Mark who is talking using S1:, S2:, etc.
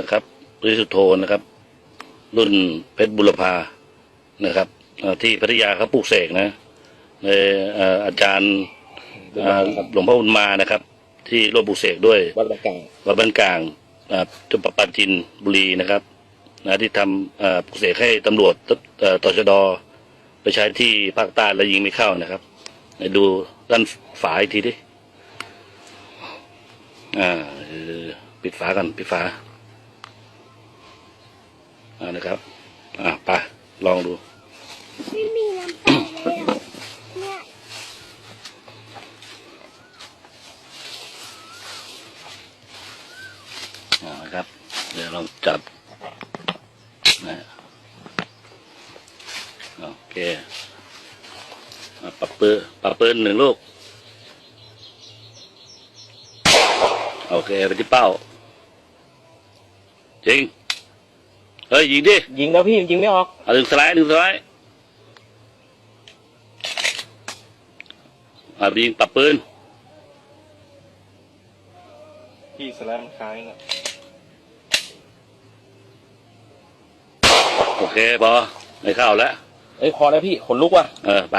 S1: นะครับบริสุทธโธนะครับ รุ่นเพชรบุรพานะครับเอ่อที่พัทยาเขาปลูกเสกนะในเอ่ออาจารย์เอ่อหลวงพ่อบุญมานะครับ ที่ร่วมปลูกเสกด้วย
S2: วัดบางกลาง
S1: วัดบ้านกลางอ่าจังหวัดปราจินบุรีนะครับนะที่ทำเอ่อปลุกเสกให้ตำรวจตเอ่อตชดไปใช้ที่ภาคใต้แล้วยิงไม่เข้านะครับไหนดูด้านฝาอีกทีดิอ่าเออปิดฝากันปิดฝาอ่า นะครับ อ่าไปลองดู
S3: ไม่มีน้ำเปล่าเลยอะเนี่ย
S1: อ่านะครับ เดี๋ยวลองจับนะโอเคอะปรับปืนปรับปืนหนึ่งลูก โอเคไปที่เป้า จริง เฮ้ยยิงดิ
S2: ยิงแล้วพี่ยิงไม่ออก
S1: เอาหนึ่งสไลด์หนึ่งสไลด์อะยิงปรับปืน
S2: พี่สแลมคล้ายนะ
S1: โอเคพอไม่เข้าแล้ว
S2: เอ้ยพอแล้วพี่ขนลุกว่ะ
S1: เออไป